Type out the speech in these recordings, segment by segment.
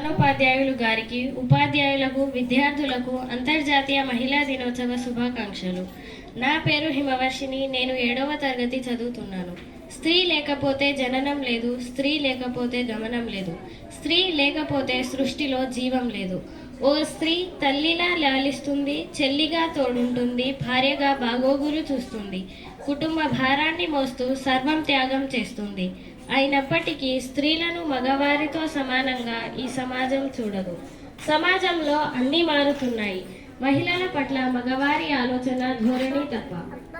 ప్రధానోపాధ్యాయులు గారికి ఉపాధ్యాయులకు విద్యార్థులకు అంతర్జాతీయ మహిళా దినోత్సవ శుభాకాంక్షలు. నా పేరు హిమవర్షిని నేను ఏడవ తరగతి చదువుతున్నాను. స్త్రీ లేకపోతే జననం లేదు స్త్రీ లేకపోతే గమనం లేదు స్త్రీ లేకపోతే సృష్టిలో జీవం లేదు. ఓ స్త్రీ తల్లిలా లాలిస్తుంది చెల్లిగా తోడుంటుంది భార్యగా బాగోగులు చూస్తుంది కుటుంబ భారాన్ని మోస్తూ సర్వం త్యాగం చేస్తుంది. అయినప్పటికీ స్త్రీలను మగవారితో సమానంగా ఈ సమాజం చూడదు. సమాజంలో అన్నీ మారుతున్నాయి. మహిళల పట్ల మగవారి ఆలోచన ధోరణి తప్ప.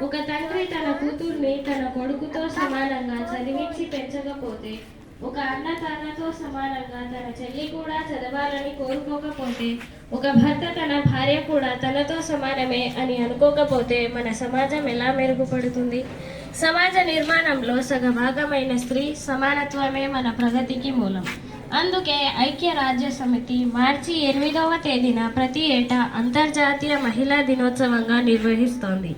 ఒక తండ్రి తన కూతుర్ని తన కొడుకుతో సమానంగా చదివించి పెంచకపోతే ఒక అన్న తనతో సమానంగా తన చెల్లి కూడా చదవాలని కోరుకోకపోతే ఒక భర్త తన భార్య కూడా తనతో సమానమే అని అనుకోకపోతే మన సమాజం ఎలా మెరుగుపడుతుంది? సమాజ నిర్మాణంలో సగభాగమైన స్త్రీ సమానత్వమే మన ప్రగతికి మూలం. అందుకే ఐక్య రాజ్య సమితి మార్చి ఎనిమిదవ తేదీన ప్రతి ఏటా అంతర్జాతీయ మహిళా దినోత్సవంగా నిర్వహిస్తోంది.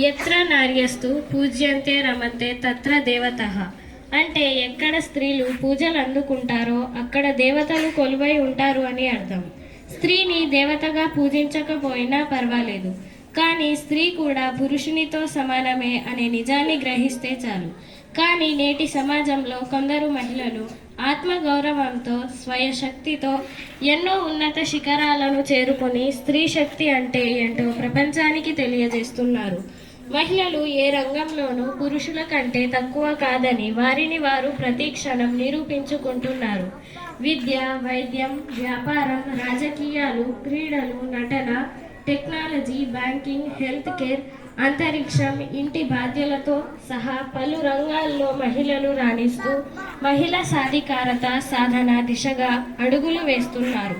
ఎత్ర నార్యస్తు పూజ్యంతే రమంతే తత్ర దేవత. అంటే ఎక్కడ స్త్రీలు పూజలు అందుకుంటారో అక్కడ దేవతలు కొలువై ఉంటారు అని అర్థం. స్త్రీని దేవతగా పూజించకపోయినా పర్వాలేదు. కానీ స్త్రీ కూడా పురుషునితో సమానమే అనే నిజాన్ని గ్రహిస్తే చాలు. కానీ నేటి సమాజంలో కొందరు మహిళలు ఆత్మగౌరవంతో స్వయశక్తితో ఎన్నో ఉన్నత శిఖరాలను చేరుకొని స్త్రీ శక్తి అంటే ఏంటో ప్రపంచానికి తెలియజేస్తున్నారు. మహిళలు ఏ రంగంలోనూ పురుషుల కంటే తక్కువ కాదని వారిని వారు ప్రతి క్షణం నిరూపించుకుంటున్నారు. విద్య వైద్యం వ్యాపారం రాజకీయాలు క్రీడలు నటన టెక్నాలజీ బ్యాంకింగ్ హెల్త్ కేర్ అంతరిక్షం ఇంటి బాధ్యతలతో సహా పలు రంగాల్లో మహిళలు రాణిస్తూ మహిళా సాధికారత సాధన దిశగా అడుగులు వేస్తున్నారు.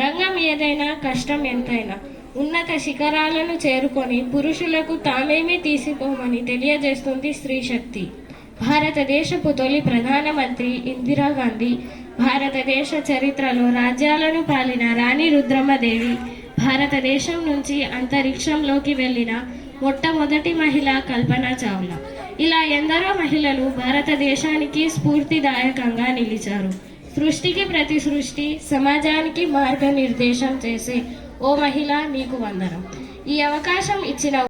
రంగం ఏదైనా కష్టం ఎంతైనా ఉన్నత శిఖరాలను చేరుకొని పురుషులకు తామేమీ తీసిపోమని తెలియజేస్తుంది స్త్రీ శక్తి. భారతదేశపు తొలి ప్రధానమంత్రి ఇందిరాగాంధీ భారతదేశ చరిత్రలో రాజ్యాలను పాలిన రాణి రుద్రమ్మదేవి భారతదేశం నుంచి అంతరిక్షంలోకి వెళ్ళిన మొట్టమొదటి మహిళ కల్పన చావ్లా. ఇలా ఎందరో మహిళలు భారతదేశానికి స్ఫూర్తిదాయకంగా నిలిచారు. సృష్టికి ప్రతి సృష్టి సమాజానికి మార్గనిర్దేశం చేసే ఓ మహిళ నీకు వందనం. ఈ అవకాశం ఇచ్చిన